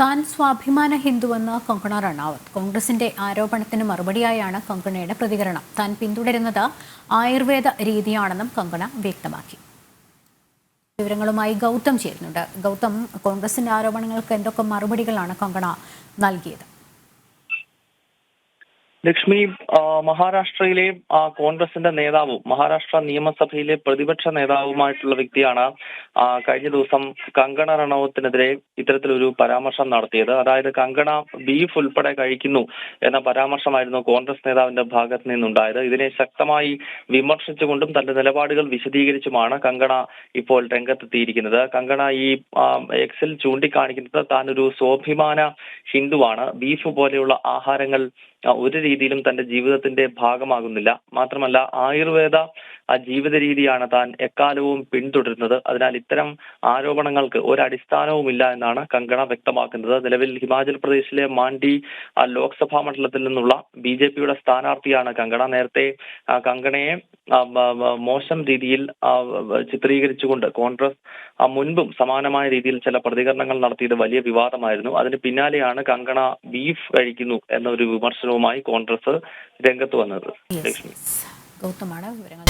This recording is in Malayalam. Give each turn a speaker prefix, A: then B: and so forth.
A: താൻ സ്വാഭിമാന ഹിന്ദുവെന്ന് കങ്കണ റണാവത്ത് കോൺഗ്രസിന്റെ ആരോപണത്തിന് മറുപടിയായാണ് കങ്കണയുടെ പ്രതികരണം. താൻ പിന്തുടരുന്നത് ആയുർവേദ രീതിയാണെന്നും കങ്കണ വ്യക്തമാക്കി. വിവരങ്ങളുമായി ഗൗതം ചേരുന്നുണ്ട്. ഗൗതം കോൺഗ്രസിന്റെ ആരോപണങ്ങൾക്ക് എന്തൊക്കെ മറുപടികളാണ് കങ്കണ നൽകിയത്?
B: ലക്ഷ്മി മഹാരാഷ്ട്രയിലെ കോൺഗ്രസിന്റെ നേതാവും മഹാരാഷ്ട്ര നിയമസഭയിലെ പ്രതിപക്ഷ നേതാവുമായിട്ടുള്ള വ്യക്തിയാണ് കഴിഞ്ഞ ദിവസം കങ്കണ റണൌത്തിനെതിരെ ഇത്തരത്തിലൊരു പരാമർശം നടത്തിയത്. അതായത് കങ്കണ ബീഫ് ഉൾപ്പെടെ കഴിക്കുന്നു എന്ന പരാമർശമായിരുന്നു കോൺഗ്രസ് നേതാവിന്റെ ഭാഗത്ത് നിന്നുണ്ടായത്. ഇതിനെ ശക്തമായി വിമർശിച്ചുകൊണ്ടും തന്റെ നിലപാടുകൾ വിശദീകരിച്ചുമാണ് കങ്കണ ഇപ്പോൾ രംഗത്തെത്തിയിരിക്കുന്നത്. കങ്കണ ഈ എക്സിൽ ചൂണ്ടിക്കാണിക്കുന്നത് താൻ ഒരു സ്വാഭിമാന ഹിന്ദുവാണ്. ബീഫ് പോലെയുള്ള ആഹാരങ്ങൾ ഒരു രീതിയിലും തന്റെ ജീവിതത്തിന്റെ ഭാഗമാകുന്നില്ല. മാത്രമല്ല ആയുർവേദ ആ ജീവിത രീതിയാണ് താൻ എക്കാലവും പിന്തുടരുന്നത്. അതിനാൽ ഇത്തരം ആരോപണങ്ങൾക്ക് ഒരടിസ്ഥാനവുമില്ല എന്നാണ് കങ്കണ വ്യക്തമാക്കുന്നത്. നിലവിൽ ഹിമാചൽ പ്രദേശിലെ മാണ്ഡി ലോക്സഭാ മണ്ഡലത്തിൽ നിന്നുള്ള ബി ജെ പിയുടെ സ്ഥാനാർത്ഥിയാണ് കങ്കണ. നേരത്തെ കങ്കണയെ മോശം രീതിയിൽ ചിത്രീകരിച്ചുകൊണ്ട് കോൺഗ്രസ് മുൻപും സമാനമായ രീതിയിൽ ചില പ്രതികരണങ്ങൾ നടത്തിയത് വലിയ വിവാദമായിരുന്നു. അതിന് പിന്നാലെയാണ് കങ്കണ ബീഫ് കഴിക്കുന്നു എന്നൊരു വിമർശനവുമായി കോൺഗ്രസ് രംഗത്ത് വന്നത്. ലക്ഷ്മി.
A: ഗൗതമാണ് വിവരങ്ങൾ